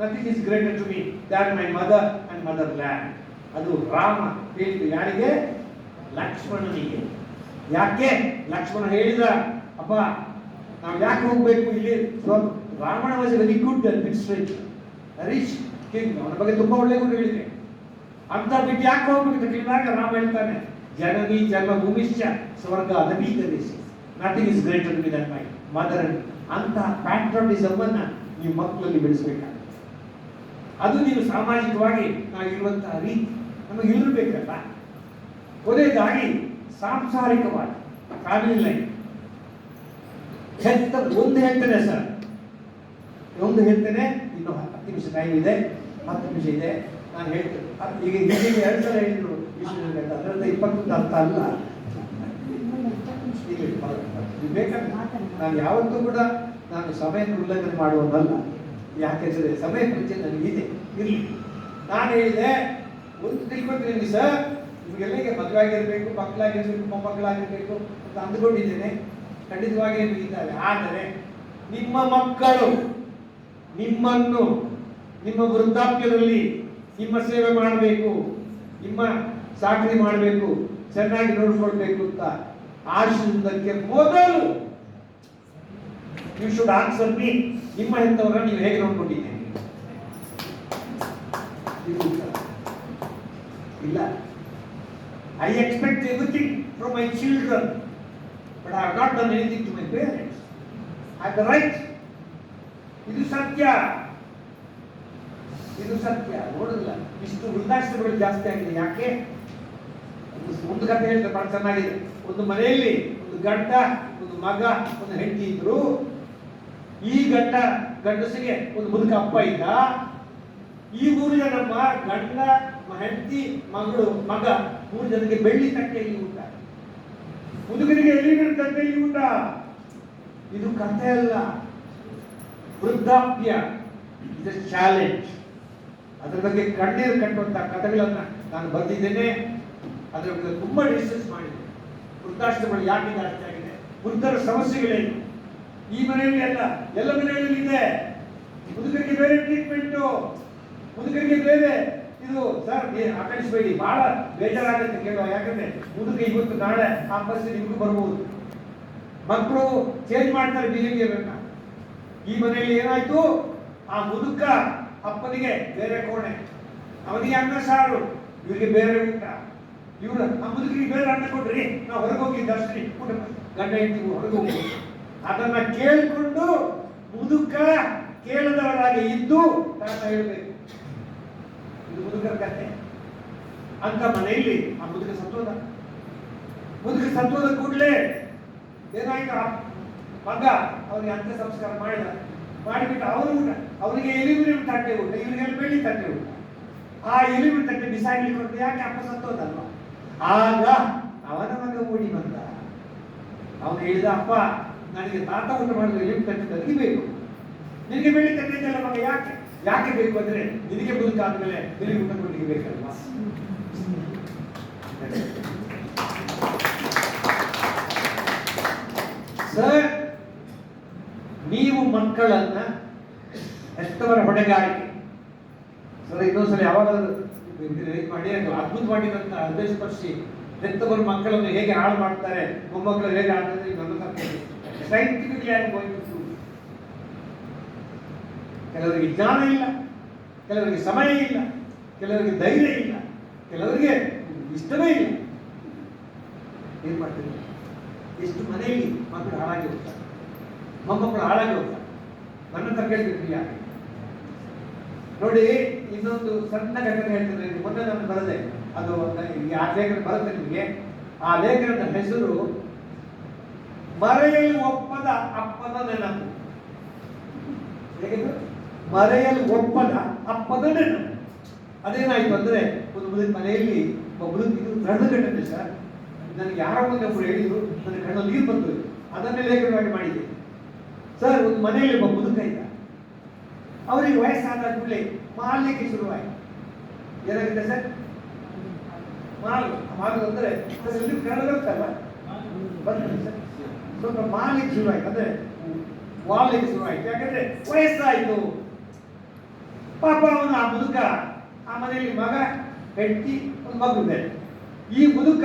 Nothing is greater to me than my mother and motherland ಅದು ರಾಮ ಹೇಳಿದ್ದು ಯಾರಿಗೆ? ಲಕ್ಷ್ಮಣನಿಗೆ. ಯಾಕೆ ಲಕ್ಷ್ಮಣ ಹೇಳಿದ, ಅಪ್ಪ, ನಾವು ಯಾಕೆ ಹೋಗ್ಬೇಕು ಇಲ್ಲಿ? Ravana was very good administrator Harish king ಅವನ ಬಗ್ಗೆ ತುಂಬಾ ಒಳ್ಳೆ ಗುರು ಹೇಳಿದೆ ಅಂತ ಬಿಟ್ಟು ಯಾಕೆ ಹೋಗ್ಬೇಕು ಕೇಳಿದಾಗ ರಾಮ ಹೇಳ್ತಾನೆ, ಜನನಿ ಜನ್ಮ ಭೂಮಿಶ್ಚ ಸ್ವರ್ಗ ಅದಬೀಗರಿಸಿ nothing is greater to than my mother ಅಂತ ಪ್ಯಾಟ್ರೋಟಿಸಮ್ ಅನ್ನ ನೀವು ಮಕ್ಕಳಲ್ಲಿ ಬೆಳೆಸಬೇಕಾಗುತ್ತೆ ಅದು ನೀವು ಸಾಮಾಜಿಕವಾಗಿ ನಾವಿರುವಂತಹ ರೀತಿ ನಮಗೆ ಇರಬೇಕಲ್ಲ? ಕೊನೆಯದಾಗಿ ಸಾಂಸಾರಿಕವಾಗಿ ಲೈಫ್ ಹೆತ್ತ, ಒಂದು ಹೇಳ್ತೇನೆ ಸರ್. ಒಂದು ಹೇಳ್ತೇನೆ ಇನ್ನು ಹತ್ತು ನಿಮಿಷ ಟೈಮ್ ಇದೆ, ಹತ್ತು ನಿಮಿಷ ಇದೆ, ನಾನು ಹೇಳ್ತೇನೆ. ಈಗ ಎರಡು ಸಲ ಹೇಳಿದ್ರು ಅದರಿಂದ ಇಪ್ಪತ್ತೊಂದು ಅರ್ಥ ಅಲ್ಲ. ಬೇಕಾದ್ರೆ ನಾನು ಯಾವತ್ತೂ ಕೂಡ ನಾನು ಸಮಯಕ್ಕೆ ಉಲ್ಲಂಘನೆ ಮಾಡುವುದಲ್ಲ ಯಾಕೆಂದರೆ ಸಮಯ ನನಗೆ ನನಗಿದೆ ಇರಲಿ. ನಾನು ಹೇಳಿದೆ, ಒಂದು ತಿಳ್ಕೊತೀನಿ ಸರ್ ನಿಮಗೆಲ್ಲಗೆ ಮದುವೆ ಆಗಿರಬೇಕು ಮೊಮ್ಮಕ್ಕಳಾಗಿರಬೇಕು ಅಂತ ಅಂದುಕೊಂಡಿದ್ದೇನೆ. ಖಂಡಿತವಾಗಿ ಇದ್ದಾರೆ ಆದರೆ ನಿಮ್ಮ ಮಕ್ಕಳು ನಿಮ್ಮನ್ನು ನಿಮ್ಮ ವೃದ್ಧಾಪ್ಯದಲ್ಲಿ ನಿಮ್ಮ ಸೇವೆ ಮಾಡಬೇಕು, ನಿಮ್ಮ ಸಾಕಣೆ ಮಾಡಬೇಕು, ಚೆನ್ನಾಗಿ ನೋಡ್ಕೊಳ್ಬೇಕು ಅಂತ ಆಶಿಸುವುದಕ್ಕೆ ಮೊದಲು ಯು ಶುಡ್ ಆನ್ಸರ್ ಮೀ ನಿಮ್ಮ ಹೆತ್ತವರ ನೀವು ಹೇಗೆ ನೋಡ್ಕೊಂಡಿದ್ದೀರಿ. ಇಲ್ಲ. I expect everything from my children but I not done anything to my parents I the right ಇದು ಸತ್ಯ. ಇದು ಸತ್ಯ. ನೋಡಿಲ್ಲ. ಇಷ್ಟು ವೃದ್ಧಾಶ್ರಮಗಳು ಜಾಸ್ತಿ ಆಗಿದೆ. ಯಾಕೆ? ಒಂದು- ಒಂದು ಕಥೆ ಹೇಳಿದ್ರೆ ಬಹಳ ಚೆನ್ನಾಗಿದೆ. ಒಂದು ಮನೆಯಲ್ಲಿ ಒಂದು ಗಂಡ, ಒಂದು ಮಗ, ಒಂದು ಹೆಂಡತಿ ಇದ್ರು ಈ ಗಂಡ ಗಂಡಸಿಗೆ ಒಂದು ಮುದುಕ ಅಪ್ಪ ಇದ್ದ, ಈ ಮೂರು ಜನ ಗಂಡ, ಹೆಂಡತಿ, ಮಗಳು, ಮಗ ಮೂರು ಜನಕ್ಕೆ ಬೆಳ್ಳಿ ತಟ್ಟೆಯಲ್ಲಿ ಊಟ. ಮುದುಕನಿಗೆ ಎಲಿಮಿನ ತಟ್ಟೆಯಲ್ಲಿ ಊಟ. ಇದು ಕಥೆ ಅಲ್ಲ. ವೃದ್ಧಾಪ್ಯ. ಇದು ಚಾಲೆಂಜ್ ಅದರ ಬಗ್ಗೆ ಕಣ್ಣೀರು ಕಟ್ಟುವಂತ ಕಥೆಗಳನ್ನ ನಾನು ಬರೆದಿದ್ದೇನೆ. ಅದರ ಬಗ್ಗೆ ತುಂಬಾ ಡಿಸ್ಕಸ್ ಮಾಡಿದೆ ವೃದ್ಧಾಶ್ರಮಗಳು ಯಾಕೆ ಜಾಸ್ತಿ ಆಗಿದೆ? ವೃದ್ಧರ ಸಮಸ್ಯೆಗಳೇನು? ಈ ಮನೆಯಲ್ಲಿ ಅಲ್ಲ, ಎಲ್ಲ ಮನೆಯಲ್ಲಿ ಇದೆ. ಮುದುಕರಿಗೆ ಬೇರೆ ಟ್ರೀಟ್ಮೆಂಟು ಮುದುಕರಿಗೆ ಬೇರೆ. ಇದು, ಸರ್ ಆಕರ್ಷಿಸಬೇಡಿ ಬಹಳ ಬೇಜಾರಾಗುತ್ತೆ ಕೇಳುವ, ಯಾಕಂದ್ರೆ ಮುದುಕ ಇವತ್ತು ನಾಳೆ ಆ ಪರಿಸ್ಥಿತಿ ನಿಮಗೂ ಬರ್ಬೋದು. ಮಕ್ಕಳು ಚೇಂಜ್ ಮಾಡ್ತಾರೆ ಬಿಹೇವಿಯರ್ ಅನ್ನ. ಈ ಮನೆಯಲ್ಲಿ ಏನಾಯ್ತು? ಆ ಮುದುಕ ಅಪ್ಪನಿಗೆ ಬೇರೆ ಕೋಣೆ. ಅವನಿಗೆ ಅನ್ನ ಸಾರು, ಇವರಿಗೆ ಬೇರೆ ಊಟ. ಇವ್ರು, ಆ ಮುದುಕಿಗೆ ಬೇರೆ ಅನ್ನ ಕೊಡ್ರಿ ನಾವು ಹೊರಗೆ ಹೋಗಿದ್ದಷ್ಟು ಊಟ ಗಂಡ ಹೊರಗೆ ಹೋಗಿ ಅದನ್ನ ಕೇಳಿಕೊಂಡು ಮುದುಕ ಕೇಳದವರಾಗಿ ಇದ್ದು ತಾತ ಹೇಳಬೇಕು. ಇದು ಮುದುಕರ ಕಥೆ. ಅಂತ ಮನೆಯಲ್ಲಿ ಆ ಮುದುಕ ಸತ್ವದ ಮುದುಕ ಸತ್ವದ ಕೂಡಲೇ ಏನಾಯ್ತು ಮಗ ಅವನಿಗೆ ಅಂತ್ಯ ಸಂಸ್ಕಾರ ಮಾಡಿದ. ಮಾಡಿಬಿಟ್ಟು ಅವರು ಊಟ. ಅವನಿಗೆ ಎಲಿಮಿನ ತಟ್ಟೆ ಊಟ. ಇವನಿಗೆ ಬೆಳ್ಳಿ ತಟ್ಟೆ ಊಟ. ಆ ಎಲಿಮಿನ ತಟ್ಟೆ ಬಿಸಾಡ್ಲಿಕ್ಕೆ ಹೊರಟು ಯಾಕೆ ಅಪ್ಪ ಸತ್ತೋದಲ್ವ ಆಗ ಅವನ ಮಗ ಓಡಿ ಬಂದ. ಅವನು ಹೇಳಿದ, ಅಪ್ಪ ನನಗೆ ತಾತ ಮಾಡಲು ಮಾಡಿದ್ರೆ ಎಲಿಮಿನ ಬೇಕು. ನಿನಗೆ ಇದೆಯಲ್ಲ ಮಗ ಯಾಕೆ? ಯಾಕೆ ಬೇಕು ಅಂದ್ರೆ ನಿನಗೆ ಬದುಕಾದ ಮೇಲೆ ನಿನಗೆ ಊಟ ಕೊಡಲಿಕ್ಕೆ ಬೇಕಲ್ವಾ? ಸರ್, ನೀವು ಮಕ್ಕಳನ್ನ ಎಷ್ಟವರ ಹೊಣೆಗಾರಿಕೆ? ಸರ್, ಇನ್ನೊಂದ್ಸಲ ಯಾವಾಗಾದ್ರೂ ಇದು ಮಾಡಿ, ಅದು ಅದ್ಭುತ ಮಾಡಿದಂತ ಸ್ಪರ್ಶಿ ಹೆತ್ತವರು ಮಕ್ಕಳನ್ನು ಹೇಗೆ ಹಾಳು ಮಾಡ್ತಾರೆ, ಮೊಮ್ಮಕ್ಕಳು ಹೇಗೆ ಆಡ್ತಾರೆ ನನ್ನ ಸೈಂಟಿಫಿಕ್ಲಿ ಆಗಿ ಕೆಲವರಿಗೆ ಜ್ಞಾನ ಇಲ್ಲ, ಕೆಲವರಿಗೆ ಸಮಯ ಇಲ್ಲ, ಕೆಲವರಿಗೆ ಧೈರ್ಯ ಇಲ್ಲ, ಕೆಲವರಿಗೆ ಇಷ್ಟವೇ ಇಲ್ಲ. ಏನು ಮಾಡ್ತೀರಿ? ಎಷ್ಟು ಮನೆಯಲ್ಲಿ ಮಕ್ಕಳು ಹಾಳಾಗಿ ಹೋಗ್ತಾರೆ, ಮೊಮ್ಮಕ್ಕಳು ಹಾಳಾಗಿ ಹೋಗ್ತಾರೆ. ನನ್ನ ಹತ್ರ ಯಾಕೆ ನೋಡಿ, ಇನ್ನೊಂದು ಸಣ್ಣ ಘಟನೆ ಹೇಳ್ತಿದ್ರೆ ಮೊನ್ನೆ ನಾನು ಬರದೆ. ಅದು ಈ ಆ ಲೇಖನ ಬರುತ್ತೆ ನಿಮಗೆ. ಆ ಲೇಖನದ ಹೆಸರು ಮರೆಯಲು ಒಪ್ಪದ ಅಪ್ಪದ ನೆನಪು. ಹೇಗಿತ್ತು ಮರೆಯಲು ಒಪ್ಪದ ಅಪ್ಪದ ನೆನಪು. ಅದೇನಾಯ್ತು ಅಂದ್ರೆ, ಒಂದು ಮುದುಕ ಮನೆಯಲ್ಲಿ ಒಬ್ಬರು ಇದು ಕಟ್ಟಿದೆ ಸರ್. ನನಗೆ ಯಾರೋ ಒಂದು ಒಬ್ಬರು ಹೇಳಿದ್ರು, ನನ್ನ ಕಣ್ಣಲ್ಲಿ ನೀರು ಬಂತು. ಅದನ್ನೇ ಲೇಖನವಾಗಿ ಮಾಡಿದೆ ಸರ್, ಒಂದು ಮನೆಯಲ್ಲಿ ಒಬ್ಬ ಮುದುಕ ಇದ್ದ. ಅವರಿಗೆ ವಯಸ್ಸಾದ ಕೂಡಲೇ ಮಾರಲಿಕ್ಕೆ ಶುರುವಾಯಿತು. ಏನಾಗಿದೆ ಸರ್? ಮಾಲು. ಮಾಲು ಅಂದ್ರೆ ಬರುತ್ತಲ್ಲ ಬರ್ತದೆ ಸರ್. ಸ್ವಲ್ಪ ಮಾಲಿಕ್ಕೆ ಶುರುವಾಯ್ತು. ಅಂದ್ರೆ ವಾಲಿಕ್ಕೆ ಶುರುವಾಯ್ತು. ಯಾಕಂದ್ರೆ ವಯಸ್ಸಾಯಿತು. ಪಾಪ ಅವನು ಆ ಮುದುಕ, ಆ ಮನೆಯಲ್ಲಿ ಮಗ, ಹೆಂಡತಿ, ಒಂದು ಮಗು ಇದೆ. ಈ ಮುದುಕ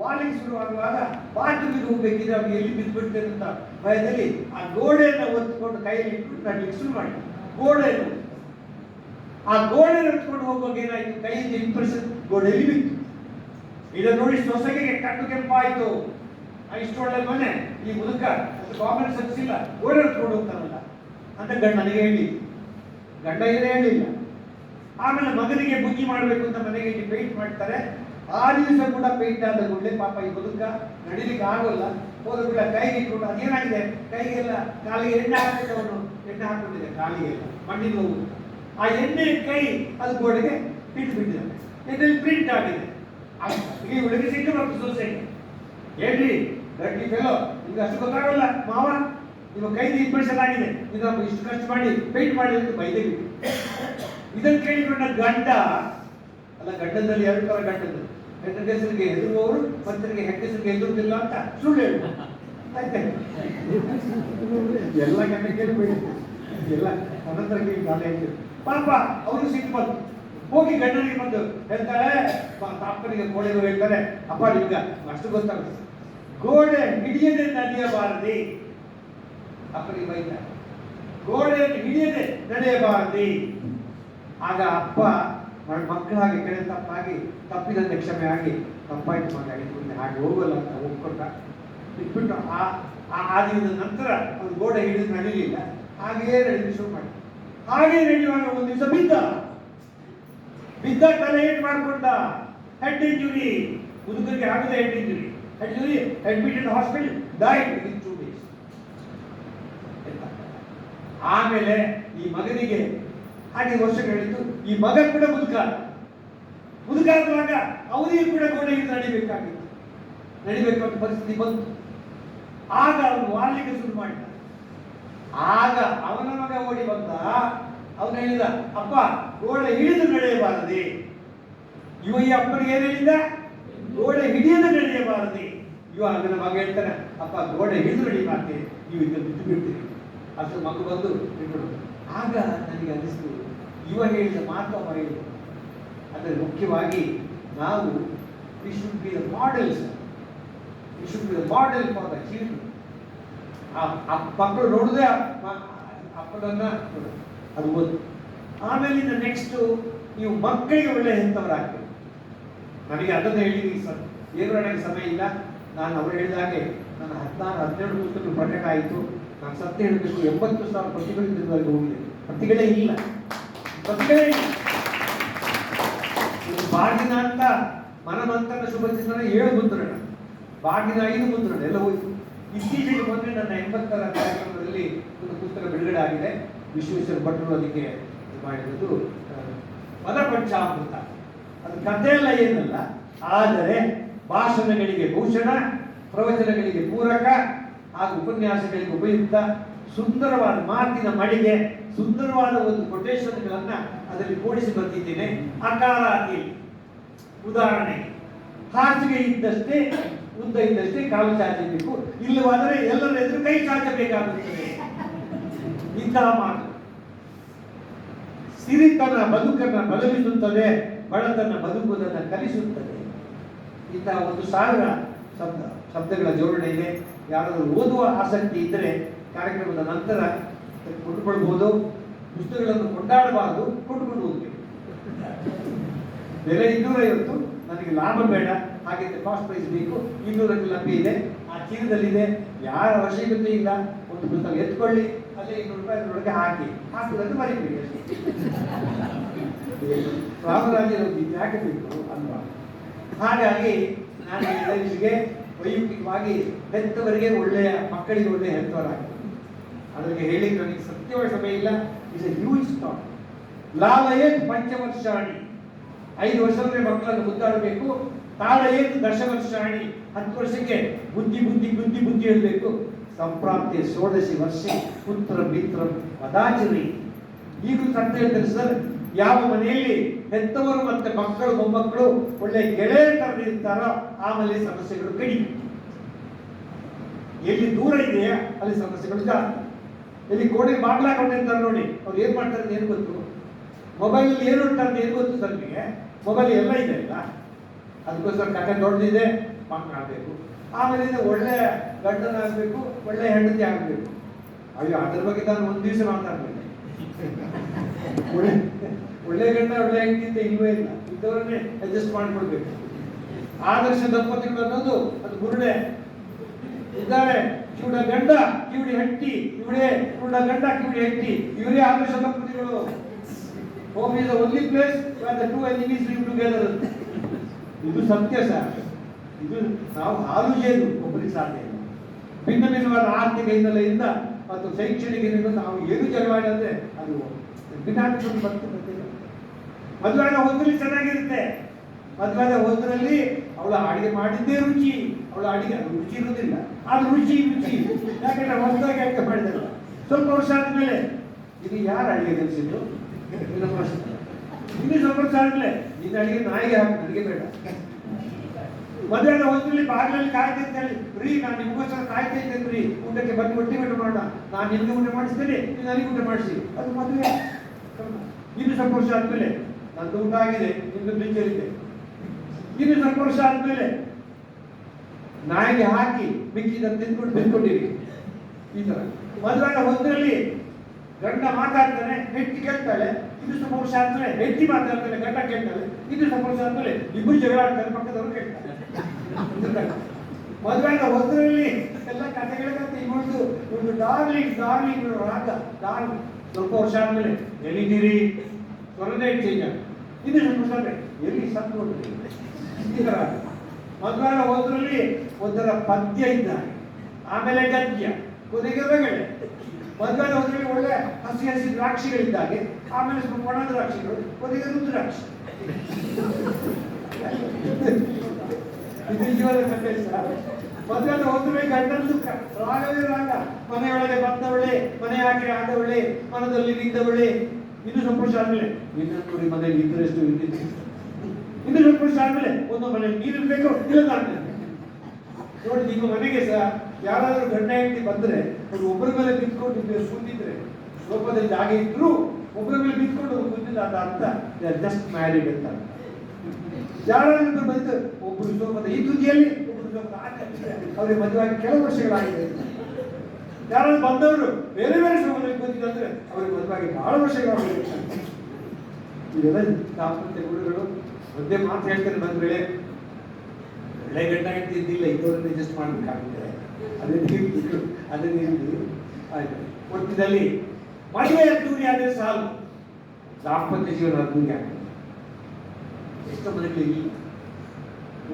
ವಾಲಿಗೆ ಶುರುವಾಗುವಾಗ ಬಾತ್ರೂಮಿಗೆ ಹೋಗ್ಬೇಕಿದ್ರೆ ಅವ್ನು ಎಲ್ಲಿ ಬಿದ್ದುಬಿಡ್ತೇನೆ ಅಂತ ಭಯದಲ್ಲಿ ಆ ಗೋಡೆಯನ್ನು ಒತ್ಕೊಂಡು ಕೈಯಲ್ಲಿ ಇಟ್ಬಿಟ್ಟು ನಡ್ಲಿಕ್ಕೆ ಶುರು ಮಾಡಿ ಗೋಡೆಯನ್ನು. ಆ ಗೋಡೆ ನಡ್ಕೊಂಡು ಹೋಗುವಾಗ ಏನಾಯ್ತು? ಕೈಯಿಂದ ಇಂಪ್ರೆಷನ್ ಗೋಡೆಯಲ್ಲಿ ಬಿತ್ತು. ಇದನ್ನು ನೋಡಿ ಸೊಸೆಗೆ ಕಣ್ಣು ಕೆಂಪಾಯಿತು. ಆ ಇಷ್ಟು ಒಳ್ಳೆ ಮನೆ ಈ ಮುದುಕ ಕಾಮನ್ ಸೆನ್ಸ್ ಇಲ್ಲ ಗೋಡೆ ಎತ್ಕೊಂಡು ಹೋಗ್ತಾನಲ್ಲ ಅಂತ ಗಂಡ ನನಗೆ ಹೇಳಿ ಗಂಡ ಏನೇ ಹೇಳಿಲ್ಲ ಆಮೇಲೆ ಮಗನಿಗೆ ಬುದ್ಧಿ ಮಾಡಬೇಕು ಅಂತ ಮನೆಗೆ ಇಲ್ಲಿ ಪೇಂಟ್ ಮಾಡ್ತಾರೆ ಆ ದಿವಸ ಕೂಡ ಪೇಂಟ್ ಆದ ಕೂಡಲೇ ಪಾಪ ಈ ಮುದುಕ ನಡಿಲಿಕ್ಕೆ ಆಗೋಲ್ಲ ಹೋದ ಕೂಡ ಕೈಗೆ ಇಟ್ಕೊಂಡು ಅದೇನಾಗಿದೆ ಕೈಗೆಲ್ಲ ಕಾಲಿಗೆ ಎಣ್ಣೆ ಹಾಕಿದ್ರೆ ಅವನು ಎಣ್ಣೆ ಹಾಕೊಂಡಿದೆ ಕಾಲಿಗೆಲ್ಲ ಮಣ್ಣಿನ ಹೋಗು ಆ ಎಣ್ಣೆ ಕೈ ಅದು ಗೋಡೆಗೆ ಬಿಟ್ಟು ಬಿಟ್ಟಿದ್ದಾನೆ ಇದರಲ್ಲಿ ಪ್ರಿಂಟ್ ಆಗಿದೆ ಆಯ್ತು. ಈ ಹುಡುಗಿ ಸಿಟ್ಟು ಬರ್ತು ಸೊಸೈಟಿ ಹೇಳ್ರಿ ಗಟ್ಟಿ ಫೆಲೋ ನಿಮ್ಗೆ ಅಷ್ಟು ಗೊತ್ತಾಗಲ್ಲ, ಮಾವ, ನಿಮ್ಮ ಕೈ ಆಗಿದೆ ಇದನ್ನು ಇಷ್ಟು ಖರ್ಚು ಮಾಡಿ ಪೇಂಟ್ ಮಾಡಿ ಅಂತ ಬೈದೆ ಇದನ್ನು ಕೇಳಿಕೊಂಡ ಗಂಡ, ಅಲ್ಲ, ಗಂಡದಲ್ಲಿ ಎರಡು ತರ ಗಂಡದ್ದು ಹೆಂಗಸರಿಗೆ ಹೆದರುವವರು ಮಂತ್ರಿಗೆ ಹೆಂಡಸರಿಗೆ ಹೆದರುವುದಿಲ್ಲ ಅಂತ ಸುಳ್ಳು ಹೇಳು. ಆಯ್ತಾ? ಎಲ್ಲ ಗಂಡ ಕೇಳಬೇಡಿ. ಎಲ್ಲ ಅನಂತರ ಕೇಳಿ ಪಾಪ, ಅವರು ಸಿಟ್ಟು ಬಂತು ಹೋಗಿ ಗಂಡನಿಗೆ ಬಂದು, ಹೇಳ್ತಾರೆ ತಾಪನಿಗೆ ಕೋಳೆಗಳು ಹೇಳ್ತಾರೆ, ಅಪ್ಪ, ನಿಮ್ಗೆ ಅಷ್ಟು ಗೊತ್ತಾಗುತ್ತೆ. ಗೋಡೆ ಹಿಡಿಯದೆ ನಡೆಯಬಾರದೆ. ಅಪ್ಪನಿಗೆ ಬೈದ. ಗೋಡೆಯನ್ನು ಹಿಡಿಯದೆ ನಡೆಯಬಾರದೆ. ಆಗ ಅಪ್ಪ ಮಕ್ಕಳಾಗಿ ಕೆಳ ತಪ್ಪಾಗಿ ತಪ್ಪಿದಂತೆ ಕ್ಷಮೆ ಆಗಿ ತಪ್ಪಾಯ್ತು ಮಗ ಇದು ಮುಂದೆ ಹಾಗೆ ಹೋಗಲ್ಲ ಅಂತ ಒಪ್ಕೊಂಡ. ಬಿಟ್ಬಿಟ್ಟು ಆ ಆ ದಿನದ ನಂತರ ಒಂದು ಗೋಡೆ ಹಿಡಿದು ನಡೀಲಿಲ್ಲ ಹಾಗೆಯೇ ನಡೆದು ಶುರು ಮಾಡಿ. ಹಾಗೆ ನಡೆಯುವಾಗ ಒಂದು ದಿವಸ ಬಿದ್ದ. ಬಿದ್ದ ತಲೆ ಏಟ್ ಮಾಡಿಕೊಂಡ. Head injury. ಮುದುಕರಿಗೆ ಆಗದ head injury. Head admitted in hospital, hospital died two days ಆಮೇಲೆ ಈ ಮಗನಿಗೆ ಹಾಗೆ ವರ್ಷಗಳಿತ್ತು ಈ ಮಗ ಕೂಡ ಮುದುಕ ಮುದುಕ ಆಗುವಾಗ ಅವನಿಗೆ ಕೂಡ ಗೋಡೆಗೆ ನಡಿಬೇಕಾಗಿತ್ತು. ನಡಿಬೇಕಂತ ಪರಿಸ್ಥಿತಿ ಬಂತು. ಆಗ ಅವನು ವಾರ್ಲಿಕ್ಕೆ ಶುರು ಮಾಡಿದ. ಆಗ ಅವನ ಮಗ ಓಡಿ ಬಂದ. ಅವನು ಹೇಳಿದ ಅಪ್ಪ ಗೋಡೆ ಹಿಡಿದು ನಡೆಯಬಾರದೆ. ಇವ ಈ ಅಪ್ಪನಿಗೆ ಏನು ಹೇಳಿದ ಗೋಡೆ ಹಿಡಿಯದು ನಡೆಯಬಾರದೆ. ಇವ ನನ್ನ ಮಗ ಹೇಳ್ತಾನೆ, ಅಪ್ಪ, ಗೋಡೆ ಹಿಡಿದು ಮಾಡ್ತೀನಿ ನೀವು ಇದನ್ನು ಬಿದ್ದು ಬಿಡ್ತೀರಿ. ಅಷ್ಟು ಮಗು ಬಂದು ಬಿಟ್ಬಿಡು. ಆಗ ನನಗೆ ಅನಿಸ್ತು ಇವ ಹೇಳಿದ ಮಾತು ಅವ ಹೇಳಿದ. ಅಂದರೆ ಮುಖ್ಯವಾಗಿ ನಾವು we should be the models we should be the model for the children ಆ ಮಕ್ಕಳು ನೋಡಿದ್ರೆ ಅಪ್ಪ- ಅಪ್ಪನನ್ನ ನೋಡು. ಅದು ಒಂದು. ಆಮೇಲಿಂದ ನೆಕ್ಸ್ಟ್ ನೀವು ಮಕ್ಕಳಿಗೆ ಒಳ್ಳೆ ಹೆಂತವರಾಗಬೇಕು. ನನಗೆ ಅದನ್ನು ಹೇಳಿದ್ರಿ ಸರ್. ಏನು ನನಗೆ ಸಮಯ ಇಲ್ಲ? ನಾನು ಅವರು ಹೇಳಿದಾಗೆ ನನ್ನ ಹದಿನಾರು, ಹದಿನೇಳು ಪುಸ್ತಕಗಳು ಆಯಿತು. ನಾನು ಸತ್ಯ ಹೇಳಬೇಕು. ಎಂಬತ್ತು ಸಾವಿರ ಪ್ರತಿಗಳು ಇಲ್ಲಿವರೆಗೆ ಹೋಗಿದೆ. ಪ್ರತಿಗಳೇ ಇಲ್ಲ. ಪ್ರತಿಗಳೇ ಇಲ್ಲ. ಬಾಗಿನ ಅಂತ ಮನಮಂತನ ಶುಭಚಿತ್ರಣ ಏಳು ಮುದ್ರಣ. ಬಾಗಿನ ಐದು ಮುದ್ರಣ, ಎಲ್ಲ ಹೋಯ್ತು. ಇತ್ತೀಚೆಗೆ ಮೊನ್ನೆ ನನ್ನ ಎಂಬತ್ತರ ಕಾರ್ಯಕ್ರಮದಲ್ಲಿ ಒಂದು ಪುಸ್ತಕ ಬಿಡುಗಡೆ ಆಗಿದೆ. ವಿಶ್ವೇಶ್ವರ ಭಟ್ರು ಅದಕ್ಕೆ ಮಾಡಿದ್ದು ಪದಪಂಚಾಮೃತ ಅದು ಕಥೆ ಎಲ್ಲ ಏನಲ್ಲ, ಆದರೆ ಭಾಷಣಗಳಿಗೆ ಭೂಷಣ, ಪ್ರವಚನಗಳಿಗೆ ಪೂರಕ ಹಾಗೂ ಉಪನ್ಯಾಸಗಳಿಗೆ ಉಪಯುಕ್ತ ಸುಂದರವಾದ ಮಾತಿನ ಮಳಿಗೆ ಸುಂದರವಾದ ಒಂದು ಕೊಟೇಶನ್ಗಳನ್ನ ಅದರಲ್ಲಿ ಕೂಡಿಸಿ ಬಂದಿದ್ದೇನೆ ಅಕಾರಾದಿ ಉದಾಹರಣೆಗೆ ಹಾಸಿಗೆ ಇದ್ದಷ್ಟೇ, ಉದ್ದ ಇದ್ದಷ್ಟೇ ಕಾಲು ಚಾಚಬೇಕು. ಇಲ್ಲವಾದರೆ ಎಲ್ಲರ ಎದುರು ಕೈ ಚಾಚಬೇಕಾಗುತ್ತದೆ. ಇಂತಹ ಮಾತು. ಸಿರಿತನ ಬದುಕನ್ನ ಬದಲಿಸುತ್ತದೆ ಬಡತನ ಬದುಕುವುದನ್ನು ಕಲಿಸುತ್ತದೆ. ಇಂತಹ ಒಂದು ಸಾವಿರ ಶಬ್ದ, ಶಬ್ದಗಳ ಜೋಡಣೆ ಇದೆ. ಯಾರಾದರೂ ಓದುವ ಆಸಕ್ತಿ ಇದ್ದರೆ ಕಾರ್ಯಕ್ರಮದ ನಂತರ ಕೊಟ್ಟುಕೊಳ್ಬಹುದು ಪುಸ್ತಕಗಳನ್ನು ಕೊಂಡಾಡಬಾರದು ಹೋಗ್ಬೇಕು ಬೆಲೆ ಇನ್ನೂರೈವತ್ತು, ನನಗೆ ಲಾಭ ಬೇಡ. ಹಾಗೆ ಕಾಸ್ಟ್ ಪ್ರೈಸ್ ಬೇಕು. ಇನ್ನೂರಕ್ಕೆ ಲಭ್ಯ ಇದೆ. ಆ ಚೀಲದಲ್ಲಿದೆ. ಯಾರ ಅವಶ್ಯಕತೆ ಇಲ್ಲ. ಒಂದು ಪುಸ್ತಕ ಎತ್ಕೊಳ್ಳಿ. ಅಲ್ಲೇ ಇನ್ನೂರು ರೂಪಾಯಿ ಅದರೊಳಗೆ ಹಾಕಿ. ಹಾಕುವುದನ್ನು ಮರಿಬೇಡಿ ಅಷ್ಟೇ. ಜಾಕೆಟ್ ಯಾಕೆ ಬೇಕು ಅಲ್ವಾ? ಹಾಗಾಗಿ ನಾನು ಎಲ್ಲರಿಗೆ ವೈಯಕ್ತಿಕವಾಗಿ ಹೆತ್ತವರಿಗೆ ಒಳ್ಳೆಯ ಮಕ್ಕಳಿಗೆ ಒಳ್ಳೆಯ ಹೆತ್ತವರಾಗಿ. ಅದಕ್ಕೆ ಹೇಳಿ ನನಗೆ ಸತ್ಯವಾದ ಸಮಯ ಇಲ್ಲ. ಇಸ್ ಎ ಹ್ಯೂಜ್ ಥಾಟ್ ಏನ್ ಪಂಚವರ್ಷಾಣಿ ಐದು ವರ್ಷದಲ್ಲಿ ಮಕ್ಕಳನ್ನು ಮುದ್ದಾಡಬೇಕು. ಏನ್ ದಶವರ್ಷಾಣಿ ಹತ್ತು ವರ್ಷಕ್ಕೆ ಬುದ್ಧಿ ಬುದ್ಧಿ ಬುದ್ಧಿ ಬುದ್ಧಿ ಹೇಳಬೇಕು. ಸಂಪ್ರಾಪ್ತಿ ಷೋಡಶಿ ವರ್ಷ, ಪುತ್ರ, ಮಿತ್ರ ಪದಾಚರಿ ಈಗಲೂ ಸತ್ಯ ಹೇಳ್ತಾರೆ ಸರ್, ಯಾವ ಮನೆಯಲ್ಲಿ ಹೆತ್ತವರು ಮತ್ತೆ ಮಕ್ಕಳು, ಮೊಮ್ಮಕ್ಕಳು ಒಳ್ಳೆ ಗೆಳೆಯರ ತರ ಇರ್ತಾರೋ, ಆಮೇಲೆ ಸಮಸ್ಯೆಗಳು ಕಡಿಮೆ. ಎಲ್ಲಿ ದೂರ ಇದೆಯಾ, ಅಲ್ಲಿ ಸಮಸ್ಯೆಗಳು ಜಾಸ್ತಿ. ಎಲ್ಲಿ ಕೋಣೆ ಬಾಗ್ಲಾಕೊಂಡಿರ್ತಾರೆ ನೋಡಿ, ಅವ್ರು ಏನ್ ಮಾಡ್ತಾರೆ ಏನು ಗೊತ್ತು? ಮೊಬೈಲ್ ಏನು ಅಂತ ಏನು ಗೊತ್ತು ಸರ್ ನಿಮಗೆ? ಮೊಬೈಲ್ ಎಲ್ಲ ಇದೆ ಅಲ್ಲ? ಅದಕ್ಕೋಸ್ಕರ ಕತೆ ದೊಡ್ಡದಿದೆ ಮಾಡಬೇಕು ಆಮೇಲೆ ಒಳ್ಳೆ ಗಂಡನಾಗಬೇಕು, ಒಳ್ಳೆ ಹೆಂಡತಿ ಆಗಬೇಕು. ಅಯ್ಯೋ, ಅದ್ರ ಬಗ್ಗೆ ನಾನು ಒಂದು ದಿವಸ ಮಾತಾಡ್ಬೇಕು ಒಳ್ಳೆ ಒಳ್ಳೆ ಗಂಡ, ಒಳ್ಳೆ ಹೆಂಡತಿ ಇಲ್ವೇ ಇಲ್ಲ. ಇದ್ದವರನ್ನೇ ಅಡ್ಜಸ್ಟ್ ಮಾಡ್ಕೊಳ್ಬೇಕು ಆದರ್ಶ ದಂಪತಿಗಳು ಅನ್ನೋದು ಅದು ಗುರುಡೆ ಇದ್ದಾರೆ ಕಿವುಡ ಗಂಡ, ಕಿವುಡಿ ಹೆಟ್ಟಿ ಇವಳೇ ಕಿವುಡ ಗಂಡ, ಕಿವುಡಿ ಹೆಟ್ಟಿ ಇವರೇ ಆದರ್ಶ ದಂಪತಿಗಳು. Home is only place the two enemies live together ಇದು ಸತ್ಯ ಸರ್. ಇದು ನಾವು ಹಾಲು ಜೇನು ಒಬ್ಬರಿಗೆ ಸಾಧ್ಯ ಇಲ್ಲ. ಭಿನ್ನ ಭಿನ್ನವಾದ ಆರ್ಥಿಕ ಹಿನ್ನೆಲೆಯಿಂದ ಮತ್ತು ಶೈಕ್ಷಣಿಕ ನಾವು ಏನು ಚೆನ್ನಾಗಿ ಅಂದ್ರೆ ಅದು ಭಿನ್ನಾಭಿಪ್ರಾಯ ಬರ್ತದೆ ಗೊತ್ತಿಲ್ಲ. ಹೋದ್ರೆ ಚೆನ್ನಾಗಿರುತ್ತೆ. ಮದುವೆ ಹೋದ್ರಲ್ಲಿ ಅವಳ ಅಡಿಗೆ ಮಾಡಿದ್ದೇ ರುಚಿ. ಅವಳ ಅಡಿಗೆ, ಅದು ರುಚಿ ಇರುವುದಿಲ್ಲ. ಅದು ರುಚಿ ರುಚಿ. ಯಾಕಂದ್ರೆ ಹೊಸದಾಗಿ ಅಡಿಗೆ ಮಾಡಿದಲ್ಲ. ಸ್ವಲ್ಪ ವರ್ಷ ಆದ್ಮೇಲೆ, ಇದು ಯಾರು ಅಡಿಗೆ ಕಲಿಸಿದ್ದು ಇನ್ನೂ ಸ್ವಲ್ಪ ವರ್ಷ ಆದ್ಮೇಲೆ, ನಿನ್ನ ಅಡಿಗೆ ನಾಯಿಗೆ ಹಾಕಿ ನನಗೆ ಬೇಡ. ಮಧ್ಯಾಹ್ನ ಹೊತ್ತಲ್ಲಿ ಬಾಗಿಲಲ್ಲಿ ಇದ್ದೇನೆ ರೀ, ನಾನು ನಿಮಗೋಸ್ಕರ ಕಾಯ್ತಾ ಇದ್ದೇನೆ ರೀ ಊಟಕ್ಕೆ ಬಂದು ಊಟ ಮಾಡೋಣ. ನಾನು ನಿಮಗೆ ಊಟ ಮಾಡಿಸ್ತೇನೆ ನೀವು ನನಗೆ ಊಟ ಮಾಡಿಸಿ. ಅದು ಮದುವೆ. ಇನ್ನು ಸ್ವಲ್ಪ ಆದ್ಮೇಲೆ. ನಂದು ಊಟ ಆಗಿದೆ, ನಿಮ್ದು ಮಿಂಚಲಿದೆ ಇನ್ನು ಸ್ವಲ್ಪ ಆದ್ಮೇಲೆ ನಾಯಿಗೆ ಹಾಕಿ ಮಿಕ್ಕಿದ ತಿಂದ್ಕೊಂಡು ತಿಂದ್ಕೊಂಡಿರಿ. ಈ ತರ ಮದುವೆನ ಹೊತ್ತಲ್ಲಿ ಗಂಡ ಮಾತಾಡ್ತಾನೆ ಹೆಟ್ಟಿ ಕೇಳ್ತಾಳೆ. ಇದು ಸ್ವಲ್ಪ ವರ್ಷ ಆದ್ಮೇಲೆ ಮಾತಾಡ್ತಾನೆ ಗಂಡ ಕೇಳ್ತಾಳೆ. ಇದು ಸ್ವಲ್ಪ ವರ್ಷ ಆದ್ಮೇಲೆ ಇಬ್ಬರು ಜಗಳ ಆಡ್ತಾರೆ, ಪಕ್ಕದವರು ಕೇಳ್ತಾರೆ. ಮದುವೆನ ಒಂದರಲ್ಲಿ ಎಲ್ಲ ಕಥೆಗಳ ಕಥೆ. ಇವಳು ಒಂದು ಡಾರ್ಲಿಂಗ್ ಡಾರ್ಲಿಂಗ್ ರಾಗ ಡಾರ್ಲಿಂಗ್ ಸ್ವಲ್ಪ ವರ್ಷ ಆದ್ಮೇಲೆ ಎಲ್ಲಿದ್ದೀರಿ ಸ್ವರದೇ ಚೇಂಜ್ ಇದು. ಆದ್ಮೇಲೆ ಎಲ್ಲಿ ಸತ್ತು ಮದುವೆನ ಹೋದ್ರಲ್ಲಿ ಒಂದರ ಪದ್ಯ ಇದ್ದಾರೆ ಆಮೇಲೆ ಗದ್ಯ, ಕೊನೆಗೆ ರಗಳೆ. ಮದುವೆನ ಹೋದ್ರಲ್ಲಿ ಒಳ್ಳೆ ಹಸಿ ಹಸಿ ದ್ರಾಕ್ಷಿಗಳಿದ್ದಾಗೆ ಆಮೇಲೆ ಸ್ವಲ್ಪ ಒಣ ದ್ರಾಕ್ಷಿಗಳು, ಕೊನೆಗೆ ರುದ್ರಾಕ್ಷಿ. ಇದು. ಕಥೆ ಸರ್. ಮದುವೆನ ಹೋದ್ರೆ ಗಂಡನ ದುಃಖ ರಾಗವೇ ರಾಗ. ಮನೆಯೊಳಗೆ ಬಂದವಳೆ ಮನೆ ಹಾಕಿ ಆದವಳೆ ಮನದಲ್ಲಿ ನಿಂತವಳೆ ಇದು ವರ್ಷ ಆದ್ಮೇಲೆ ಇನ್ನೊಂದು ಮನೆಯಲ್ಲಿ ಇದ್ದರೆಷ್ಟು ಇದ್ದಿದ್ದು ಸ್ವಲ್ಪ ವರ್ಷ ಆದ್ಮೇಲೆ ಒಂದು ಮನೆ ನೀರಿರ್ಬೇಕು ಇಲ್ಲ ನಾನು ನೋಡಿ, ನಿಮ್ಮ ಮನೆಗೆ ಸಹ ಯಾರಾದರೂ ಗಂಡ ಹೆಂಡತಿ ಬಂದ್ರೆ ಅವ್ರು ಒಬ್ಬರ ಮೇಲೆ ಬಿತ್ಕೊಂಡು ಕೂತಿದ್ರೆ ಸ್ವಲ್ಪದಲ್ಲಿ ಜಾಗ ಇದ್ರು ಒಬ್ಬರ ಮೇಲೆ ಅವ್ರು ಕೂತಿಲ್ಲ ಅಂತ ಅರ್ಥ. ಜಸ್ಟ್ ಮ್ಯಾರಿಡ್ ಅಂತ ಯಾರಾದ್ರೂ ಬಂದು ಒಬ್ಬರು ಸೋಮದ ಈ ತುದಿಯಲ್ಲಿ ಒಬ್ಬರು ತುದಿಯಲ್ಲಿ. ಅವ್ರಿಗೆ ಮದುವೆಯಾಗಿ ಕೆಲವು ವರ್ಷಗಳಾಗಿದೆ ಯಾರು ಬಂದವರು ಬೇರೆ ಬೇರೆ ಸೋಮದಲ್ಲಿ ಬಂದಿದ್ದಾರೆ ಅವ್ರಿಗೆ ಮದುವೆಯಾಗಿ ಬಹಳ ವರ್ಷಗಳಾಗಿದೆ ಇವೆಲ್ಲ ದಾಂಪತ್ಯ ಗುರುಗಳು ಒಂದೇ ಮಾತು ಹೇಳ್ತಾರೆ ಬಂದ ವೇಳೆ ಒಳ್ಳೆ ಗಂಟ ಹೆಂಡತಿ ಇದ್ದಿಲ್ಲ, ಇದ್ದವರನ್ನ ಅಡ್ಜಸ್ಟ್ ಮಾಡಬೇಕಾಗುತ್ತೆ. ಅದನ್ನ ನೀವು ಅದೇ ನೀವು ಆಯ್ತು. ಒಟ್ಟಿನಲ್ಲಿ ಮದುವೆ ಅದ್ದೂರಿ ಆದರೆ ಸಾಲು. ದಾಂಪತ್ಯ ಜೀವನ ಅದ್ದೂರಿ ಆಗ್ತದೆ ಎಷ್ಟು ಮನೆಗಳಲ್ಲಿ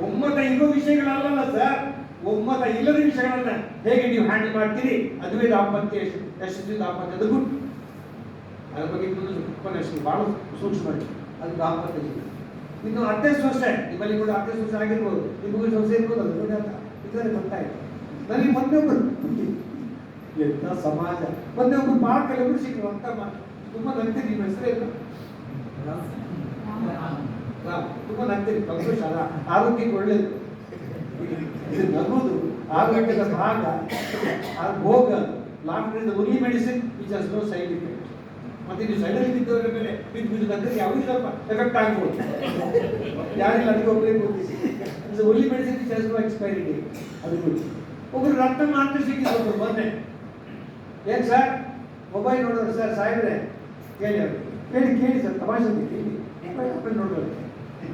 ಒಮ್ಮತ ಇರೋ ವಿಷಯಗಳಲ್ಲ ಸರ್ ಒಮ್ಮತ ಇಲ್ಲದ ವಿಷಯಗಳನ್ನ ಹೇಗೆ ನೀವು ಹ್ಯಾಂಡಲ್ ಮಾಡ್ತೀರಿ? ಅದುವೇ ದಾಂಪತ್ಯ ಯಶಸ್ವಿ- ದಾಂಪತ್ಯದ ಗುಟ್ಟು. ಅದರ ಬಗ್ಗೆ ಉಪನ್ಯಾಸ ಬಹಳ ಸೂಕ್ಷ್ಮ ಅದು ದಾಂಪತ್ಯ ಜೀವನ. ಇನ್ನು ಅತ್ತೆ ಸೊಸೆ ನಿಮ್ಮಲ್ಲಿ ಕೂಡ ಅತ್ತೆ ಸೊಸೆ ಆಗಿರ್ಬೋದು. ನಿಮಗೂ ಸೊಸೆ ಇರ್ಬೋದು. ಅದು ನೋಡಿ ಅಂತ. ಇದರಲ್ಲಿ ಗೊತ್ತಾಯ್ತು ನನಗೆ ಮೊನ್ನೆ ಒಬ್ಬರು ಎಂತ ಸಮಾಜ. ಮೊನ್ನೆ ಒಬ್ಬರು ಪಾರ್ಕಲ್ಲಿ ಒಬ್ರು ಸಿಕ್ಕರು. ಅಂತ ತುಂಬ ನಗ್ತೀರಿ ನಿಮ್ಮ ಹೆಸರೇ ರಾಮ್, ತುಂಬಾ ಸಂತೋಷ ಅಲ್ಲ ಆರೋಗ್ಯಕ್ಕೆ ಒಳ್ಳೇದು. ಇದು ನಗುವುದು ಆರೋಗ್ಯದ ಭಾಗ ಆ ಭೋಗ laughter only medicine which has no side effect ಮತ್ತೆ ನೀವು ಸೈಡಲ್ಲಿ ಬಿದ್ದವರ ಮೇಲೆ ಬಿದ್ದು ಬಿದ್ದು ನಗ್ಗಕ್ಕೆ ಯಾವುದು ಸ್ವಲ್ಪ ಎಫೆಕ್ಟ್ ಆಗ್ಬೋದು. ಯಾರಿಲ್ಲ ಅದಕ್ಕೆ ಒಬ್ಬರೇ ಗೊತ್ತಿಸಿ only medicine which has no expiry day ಅದು ಗೊತ್ತು ಒಬ್ಬರು ರಕ್ತ ಮಾತ್ರ ಸಿಕ್ಕಿದ್ರು ಮೊನ್ನೆ. ಏನ್ ಸರ್ ಮೊಬೈಲ್ ನೋಡೋರು ಸರ್ ಸಾಹೇಬ್ರೆ? ಕೇಳಿ ಅವರು ಕೇಳಿ ಕೇಳಿ ಸರ್ ತಮಾಷೆ ಇದೆ, ಕೇಳಿ. ಮೊಬೈಲ್ ನೋಡೋರು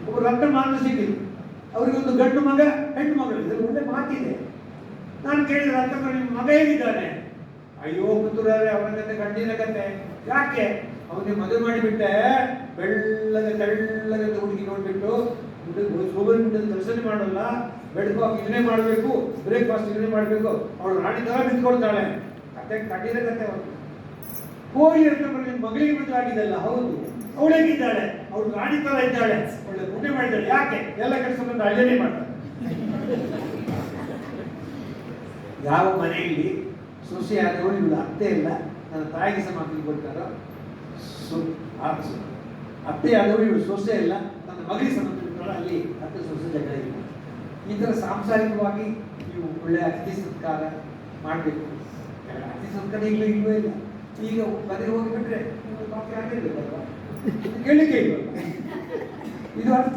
ಒಬ್ಬರು ರಕ್ತ ಸಿಕ್ಕಿದ್ರು. ಅವ್ರಿಗೆ ಒಂದು ಗಂಡು ಮಗ, ಹೆಣ್ಣು ಮಗಳು ಇದ್ರ ಮುಂದೆ ಮಾತಿದೆ. ನಾನು ಕೇಳಿದ ರಕ್ತ ನಿಮ್ಮ ಮಗ ಹೇಗಿದ್ದಾನೆ? ಅಯ್ಯೋ, ಪುತ್ತೂರವ್ರೆ, ಅವನ ಕತೆ ಗಂಡಿನ ಕತೆ ಯಾಕೆ? ಅವನಿಗೆ ಮದುವೆ ಮಾಡಿಬಿಟ್ಟೆ, ಬೆಳ್ಳಗೆ, ತೆಳ್ಳಗೆ ಹುಡುಗಿ ನೋಡ್ಬಿಟ್ಟು ಸೋಬರ್ ದರ್ಶನ ಮಾಡಲ್ಲ ಬೆಡ್ ಕಾಫಿ ಇದನ್ನೇ ಮಾಡಬೇಕು, ಬ್ರೇಕ್ಫಾಸ್ಟ್ ಇದನ್ನೇ ಮಾಡಬೇಕು. ಅವಳು ರಾಣಿ ತರ ನಿಂತ್ಕೊಳ್ತಾಳೆ ಕತೆ ಕಂಡಿನ ಕತೆ ಅವನು ಅಂತ ನಿಮ್ಮ ಮಗಳಿಗೆ ಮದುವೆ ಆಗಿದೆಲ್ಲ ಹೌದು. ಅವಳೇಗಿದ್ದಾಳೆ ಅವಳು ರಾಣಿ ತರ ಇದ್ದಾಳೆ. ಒಳ್ಳೆ ಪುಣ್ಯ ಮಾಡಿದ್ದಾಳೆ. ಯಾಕೆ? ಎಲ್ಲ ಕೆಲಸ ಅಳ್ಳೇನೆ ಮಾಡ್ತಾರೆ. ಯಾವ ಮನೆಯಲ್ಲಿ ಸೊಸೆ ಆದವಳು ಇವಳು ಅತ್ತೆ ಇಲ್ಲ, ನನ್ನ ತಾಯಿಗೆ ಸಹ ಕೊಡ್ತಾರೋ? ಸು- ಸು- ಅತ್ತೆ ಆದವಳು ಇವಳು ಸೊಸೆ ಇಲ್ಲ, ನನ್ನ ಮಗಳಿಗೆ ಕೊಡ್ತಾರೋ? ಅಲ್ಲಿ ಅತ್ತೆ ಸೊಸೆ ಜಗಳ ಇಲ್ಲ ಈ ಥರ ಸಾಂಸಾರಿಕವಾಗಿ ನೀವು ಒಳ್ಳೆ ಅತಿಥಿ ಸತ್ಕಾರ ಮಾಡಬೇಕು. ಅತಿಥಿ ಸತ್ಕಾರ ಈಗಲೂ ಇಲ್ಲವೇ ಇಲ್ಲ. ಈಗ ಮನೆಗೆ ಹೋಗಿಬಿಟ್ರೆ ಕಾಫಿ ಆಗಿರ್ಬೇಕಲ್ವಾ ಕೇಳಿಕೆ ಇಲ್ಲ ಇದು ಅರ್ಥ.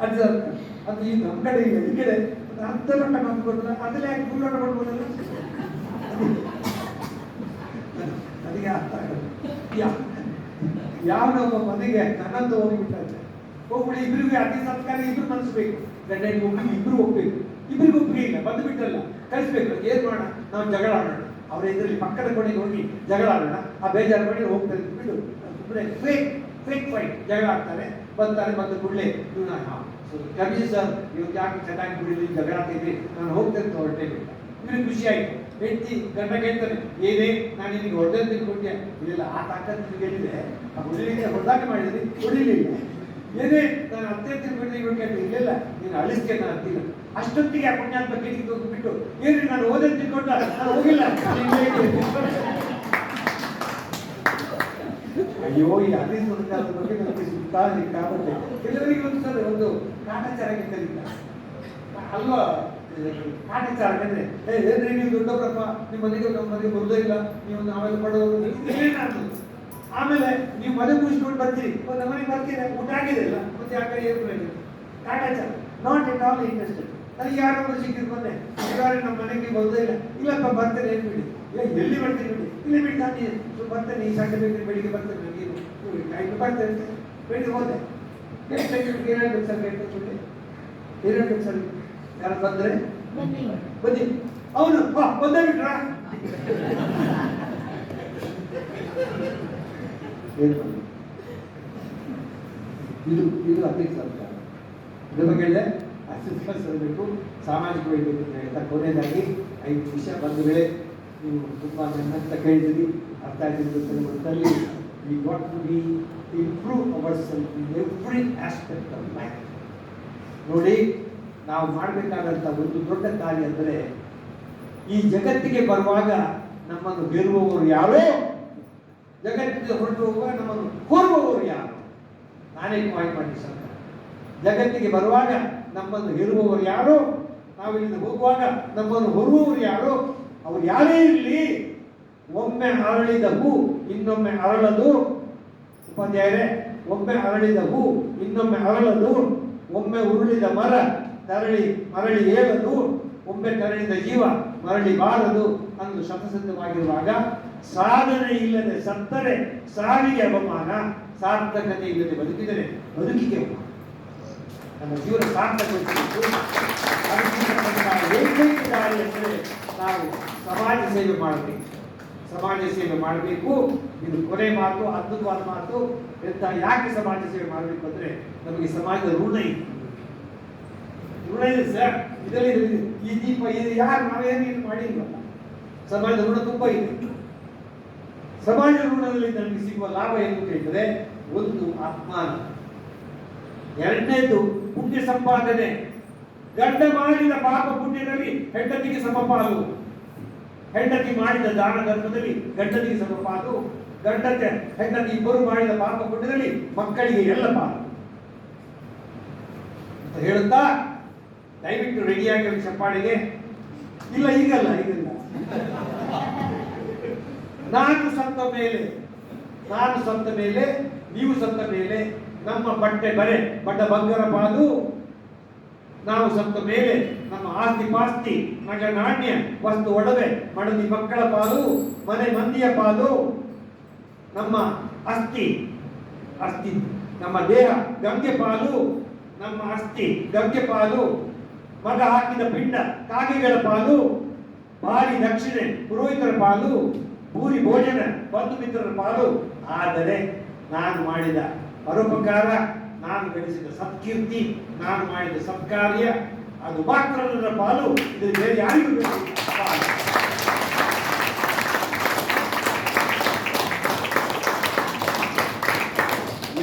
ಅದು ಅದು ಈ ನಮ್ಮ ಕಡೆ ಇಲ್ಲ ಈ ಕಡೆ ಅರ್ಧ ಮಟ್ಟ ನಮ್ಗೆ ಅದ್ರಲ್ಲಿ ಯಾಕೆ ಮೂರು ಮಾಡ್ಬೋದಲ್ಲ ಅದಕ್ಕೆ ಅರ್ಥ ಆಗಲ್ಲ. ಯಾ- ನಮ್ಮ ಮನೆಗೆ ನನ್ನಂತ ಹೋಗಿಬಿಟ್ಟಾರೆ ಹೋಗ್ಬಿಡಿ ಇಬ್ಬರಿಗೂ ಅತಿ ಸತ್ಕಾರ ಇಬ್ರು ಕಲಿಸ್ಬೇಕು. ಗಂಡ ಒಪ್ಪಿಗೆ ಇಬ್ರು ಹೋಗ್ಬೇಕು. ಇಬ್ಬರಿಗೂ ಒಪ್ಪಿಗೆ ಇಲ್ಲ ಬಂದು ಬಿಟ್ಟಲ್ಲ ಕಳಿಸ್ಬೇಕು ಏನ್ ಮಾಡೋಣ? ನಾವು ಜಗಳ ಆಡೋಣ. ಅವ್ರ ಇದರಲ್ಲಿ ಪಕ್ಕದ ಕೊನೆಗೆ ಹೋಗಿ ಜಗಳ ಆಡೋಣ. ಆ ಬೇಜಾರು ಮಾಡಿ ಹೋಗ್ತಾರೆ. ಬಿಡು. ಸುಮ್ಮನೆ ಫೇಕ್ ಫೈಟ್ ಜಗಳ ಆಗ್ತಾರೆ ಬರ್ತಾರೆ ಮತ್ತೆ ಕೂಡಲೇ ಇವನ ಕಬೀರ್ ಸರ್ ಇವತ್ತು ಯಾಕೆ ಚೆನ್ನಾಗಿ ಕುಡಿಲಿ ಜಗಳ ಆಗ್ತಿದ್ರಿ ನಾನು ಹೋಗ್ತೇನೆ ಹೊರಟೆ ಇವ್ರಿಗೆ ಖುಷಿ ಆಯ್ತು. ಹೆಂಡತಿ ಗಂಡ ಕೇಳ್ತಾನೆ, ಏನೇ, ನಾನು ನಿನಗೆ ಹೊಡೆದ ತಿಳ್ಕೊಂಡೆ ಇಲ್ಲ ಆ ತಾಕತ್ ನಿಮ್ಗೆ ಹೇಳಿದೆ ಆ ಹೊಡಿಲಿಕ್ಕೆ ಹೊಡೆದಾಟ ಮಾಡಿದ್ರಿ ಹೊಡಿಲಿಲ್ಲ. ಏನೇ, ನಾನು ಅತ್ತೆ ತಿಳ್ಕೊಂಡೆ ಕೇಳಿ ಇಲ್ಲ ನೀನು ಅಳಿಸ್ಕೆ ನಾನು ಅಂತಿಲ್ಲ ಅಷ್ಟೊತ್ತಿಗೆ ಆ ಪುಣ್ಯಾತ್ಮ ಕೇಳಿ ಹೋಗ್ಬಿಟ್ಟು ಏನ್ರಿ, ನಾನು ಓದೇ ತಿಳ್ಕೊಂಡ ನಾನು ಹೋಗಿಲ್ಲ ನಾನು ಇಲ್ಲೇ ಇದ್ದೀನಿ. ಅಯ್ಯೋ, ಈ ಅದೇ ಸಂಸ್ಕಾರದ ಬಗ್ಗೆ ನನಗೆ ಸುತ್ತಾ ಸಿಕ್ಕಾಗುತ್ತೆ ಎಲ್ಲರಿಗೂ ಸರ್ ಒಂದು ಕಾಟಾಚಾರಕ್ಕೆ ಅಲ್ವಾ? ಕಾಟಾಚಾರ ಏ ಏನ್ರಿ ನೀವು ದೊಡ್ಡವರಪ್ಪ ನಿಮ್ಮ ಮನೆಗೆ ನಮ್ಮ ಮನೆಗೆ ಬರೋದೇ ಇಲ್ಲ. ನೀವು ನಾವೆಲ್ಲ ಪಡೋದು ಏನಾದ್ರು. ಆಮೇಲೆ ನೀವು ಮನೆ ಮುಗಿಸ್ಕೊಂಡು ಬರ್ತೀರಿ. ನಮ್ಮ ಮನೆಗೆ ಬರ್ತೀರಾ? ಊಟ ಆಗಿದೆ ಇಲ್ಲ ಮತ್ತೆ ಆ ಕಡೆ ಏನು ಪ್ರಯೋಜನ ಕಾಟಾಚಾರ ನಾಟ್ ಎಟ್ ಆಲ್ ಇಂಟ್ರೆಸ್ಟೆಡ್ ನನಗೆ ಯಾರೊಬ್ಬರು ಸಿಕ್ಕಿದ್ರು ಯಾರು ನಮ್ಮ ಮನೆಗೆ ಬರೋದೇ ಇಲ್ಲ. ಇಲ್ಲಪ್ಪ, ಬರ್ತೇನೆ, ಏನು ಬಿಡಿ? ಎಲ್ಲಿ ಬರ್ತೀನಿ ಇಲ್ಲಿ ನಾನು ಬರ್ತೇನೆ ಈ ಸಂಡೆ ಬೇಕು ಬೆಳಿಗ್ಗೆ ಬರ್ತೇನೆ ನನಗೆ ಟೈಮ್ ಬರ್ತೇನೆ ಬೆಳಿಗ್ಗೆ ಹೋದೆ. ಎಷ್ಟು ಗಂಟೆಗೆ ಏಳು ಬೇಕು ಸರ್ ಬೇಕು ಸುಳ್ಳಿ ಏಳು ಬೇಕು ಸರ್ ಯಾರು ಬಂದ್ರೆ? ಬನ್ನಿ. ಅವನು ಬಾ ಬಂದೇ ಬಿಟ್ರ? ಏನು ಮಾಡಿ? ಇದು ಇದು ಅತಿ ಸರ್ಕಾರ ಇದ್ರ ಬಗ್ಗೆ ಹೇಳಿದೆ ಅಸಿಸ್ಟೆನ್ಸ್ ಸಾಮಾಜಿಕ ವೈದ್ಯರು ಅಂತ ಹೇಳ್ತಾ ಕೊನೆಯದಾಗಿ ಐದು ವಿಷಯ ಬಂದ ವೇಳೆ ನೀವು ತುಂಬ ನನ್ನಂತ ಕೇಳಿದ್ರಿ ಅರ್ಥ ಆಗಿದ್ದು ಗೊತ್ತಲ್ಲಿ we want to be improve our self in every aspect of life ನೋಡಿ, ನಾವು ಮಾಡಬೇಕಾದಂಥ ಒಂದು ದೊಡ್ಡ ಕಾರ್ಯ ಅಂದರೆ, ಈ ಜಗತ್ತಿಗೆ ಬರುವಾಗ ನಮ್ಮನ್ನು ಗೆಲ್ಲುವವರು ಯಾರೋ? ಜಗತ್ತಿಗೆ ಹೊರಟು ಹೋಗುವಾಗ ನಮ್ಮನ್ನು ಕೋರುವವರು ಯಾರು? ನಾನೇ ಪಾಯಿಂಟ್ ಮಾಡಿ ಸರ್ಕಾರ ಜಗತ್ತಿಗೆ ಬರುವಾಗ ನಮ್ಮನ್ನು ಹೇರುವವರು ಯಾರು? ನಾವು ಇಲ್ಲಿ ಹೋಗುವಾಗ ನಮ್ಮನ್ನು ಹೊರುವವರು ಯಾರು? ಅವರು ಯಾರೇ ಇರಲಿ, ಒಮ್ಮೆ ಅರಳಿದ ಹೂ ಇನ್ನೊಮ್ಮೆ ಅರಳದು ಉಪಾಧ್ಯಾಯರೇ, ಒಮ್ಮೆ ಅರಳಿದ ಹೂ ಇನ್ನೊಮ್ಮೆ ಅರಳದು ಒಮ್ಮೆ ಉರುಳಿದ ಮರ, ತರಳಿ, ಮರಳಿ ಏಳದು ಒಮ್ಮೆ ತರಳಿದ ಜೀವ, ಮರಳಿ ಬಾರದು ಅಂದು ಶತಸಿದ್ಧವಾಗಿರುವಾಗ, ಸಾಧನೆ ಇಲ್ಲದೆ ಸತ್ತರೆ ಸಾವಿಗೆ ಅವಮಾನ, ಸಾರ್ಥಕತೆ ಇಲ್ಲದೆ ಬದುಕಿದರೆ ಬದುಕಿಗೆ ಅವಮಾನ. ನಮ್ಮ ಜೀವನ ಸಾರ್ಥಕತೆ ನಾವು ಸಮಾಜ ಸೇವೆ ಮಾಡಬೇಕು. ಸಮಾಜ ಸೇವೆ ಮಾಡಬೇಕು. ಇದು ಕೊನೆ ಮಾತು, ಅದ್ಭುತವಾದ ಮಾತು. ಎಂತ ಯಾಕೆ ಸಮಾಜ ಸೇವೆ ಮಾಡಬೇಕು ಅಂದ್ರೆ ನಮಗೆ ಸಮಾಜದ ಋಣ ಇದೆ. ಋಣ ಇದೆ ಸರ್. ಇದರಲ್ಲಿ ಇದೆ. ಈ ದೀಪ ಇದು ಯಾರು ನಾವೇನು ಇದು ಮಾಡಿಲ್ವಲ್ಲ ಸಮಾಜದ ಋಣ ತುಂಬ ಇದೆ. ಸಮಾಜ ಋಣದಲ್ಲಿ ನಮಗೆ ಸಿಗುವ ಲಾಭ ಏನು ಕೇಳಿದರೆ ಒಂದು ಆತ್ಮಾನ ಎರಡನೇದು ಪುಣ್ಯ ಸಂಪಾದನೆ. ಗಂಡ ಮಾಡಿದ ಪಾಪ ಪುಣ್ಯದಲ್ಲಿ ಹೆಂಡತಿಗೆ ಸಮಪಾಲು ಹೆಂಡತಿ ಮಾಡಿದ ದಾನ ಧರ್ಮದಲ್ಲಿ ಗಂಡನಿಗೆ ಸಮಪಾಲು ಗಂಡತೆ, ಹೆಂಡತಿ ಇಬ್ಬರು ಮಾಡಿದ ಪಾಪ ಪುಣ್ಯದಲ್ಲಿ ಮಕ್ಕಳಿಗೆ ಎಲ್ಲ ಪಾಲು ಅಂತ ಹೇಳುತ್ತಾ, ದಯವಿಟ್ಟು ರೆಡಿಯಾಗಿ ಚಪ್ಪಾಳಿಗೆ. ಇಲ್ಲ, ಈಗಲ್ಲ ಈಗಲ್ಲ. ನಾನು ಸತ್ತ ಮೇಲೆ, ನಾನು ಸತ್ತ ಮೇಲೆ, ನೀವು ಸತ್ತ ಮೇಲೆ, ನಮ್ಮ ಬಟ್ಟೆ ಬರೆ ಬಟ್ಟೆ ಬಂಗಾರ ಪಾಲು ನಾವು ಸತ್ತ ಮೇಲೆ ನಮ್ಮ ಆಸ್ತಿ ಪಾಸ್ತಿ, ನಗ ನಾಣ್ಯ, ವಸ್ತು ಒಡವೆ ಮಡದಿ ಮಕ್ಕಳ ಪಾಲು, ಮನೆ ಮಂದಿಯ ಪಾಲು, ನಮ್ಮ ಅಸ್ಥಿ ಅಸ್ಥಿ, ನಮ್ಮ ದೇಹ, ಗಂಗೆ ಪಾಲು, ನಮ್ಮ ಅಸ್ಥಿ, ಗಂಗೆ ಪಾಲು, ಮಗ ಹಾಕಿದ ಪಿಂಡ, ಕಾಗೆಗಳ ಪಾಲು, ಭಾರಿ ದಕ್ಷಿಣೆ, ಪುರೋಹಿತರ ಪಾಲು, ಭೂರಿ ಭೋಜನ, ಬಂಧು ಮಿತ್ರರ ಪಾಲು. ಆದರೆ ನಾನು ಮಾಡಿದ ಪರೋಪಕಾರ ನಾನು ಗಳಿಸಿದ ಸತ್ಕೀರ್ತಿ, ನಾನು ಮಾಡಿದ ಸತ್ಕಾರ್ಯ, ಅದು ಮಾತ್ರ ನನ್ನ ಪಾಲು ಇದು ಬೇರೆ ಯಾರಿಗೂ ಬೇಕು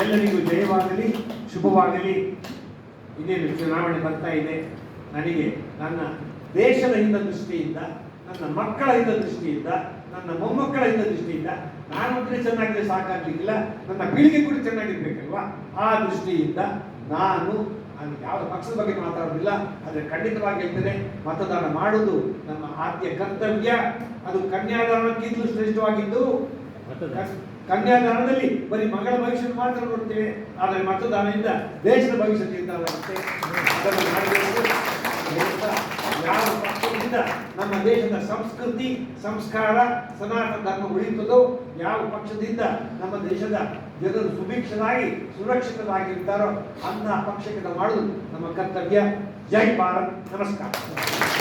ಎಲ್ಲರಿಗೂ ಜಯವಾಗಲಿ, ಶುಭವಾಗಲಿ. ಇನ್ನೇನು ಚುನಾವಣೆ ಬರ್ತಾ ಇದೆ. ನನಗೆ ನನ್ನ ದೇಶದ ಹಿತದೃಷ್ಟಿಯಿಂದ, ನನ್ನ ಮಕ್ಕಳ ಹಿತದೃಷ್ಟಿಯಿಂದ, ನನ್ನ ಮೊಮ್ಮಕ್ಕಳ ಹಿತದೃಷ್ಟಿಯಿಂದ ನಾನೊಬ್ಬನೇ ಚೆನ್ನಾಗಿದೆ ಸಾಕಾಗ್ಲಿಕ್ಕಿಲ್ಲ. ನನ್ನ ಪೀಳಿಗೆ ಕೂಡ ಚೆನ್ನಾಗಿರ್ಬೇಕಲ್ವಾ? ಆ ದೃಷ್ಟಿಯಿಂದ ನಾನು ನಾನು ಯಾವ ಪಕ್ಷದ ಬಗ್ಗೆ ಮಾತಾಡೋದಿಲ್ಲ ಆದರೆ ಖಂಡಿತವಾಗಿ ಹೇಳ್ತೇನೆ ಮತದಾನ ಮಾಡುವುದು ನಮ್ಮ ಆದ್ಯ ಕರ್ತವ್ಯ. ಅದು ಕನ್ಯಾದಾನಕ್ಕಿಂತಲೂ ಶ್ರೇಷ್ಠವಾಗಿದ್ದು ಕನ್ಯಾದಾನದಲ್ಲಿ ಬರೀ ಮಗಳ ಭವಿಷ್ಯ ಮಾತ್ರ ನೋಡ್ತೇವೆ. ಆದರೆ ಮತದಾನದಿಂದ ದೇಶದ ಭವಿಷ್ಯ ಆಗುತ್ತೆ ಅದನ್ನು ಮಾಡಬೇಕು ಯಾವ ನಮ್ಮ ದೇಶದ ಸಂಸ್ಕೃತಿ, ಸಂಸ್ಕಾರ, ಸನಾತನ ಧರ್ಮ ಉಳಿಯುತ್ತದೋ, ಯಾವ ಪಕ್ಷದಿಂದ ನಮ್ಮ ದೇಶದ ಜನರು ಸುಭಿಕ್ಷರಾಗಿ ಸುರಕ್ಷಿತರಾಗಿರ್ತಾರೋ ಅಂತಹ ಪಕ್ಷಕ್ಕೆ ಮಾಡುವುದು ನಮ್ಮ ಕರ್ತವ್ಯ. ಜೈ ಭಾರತ್, ನಮಸ್ಕಾರ.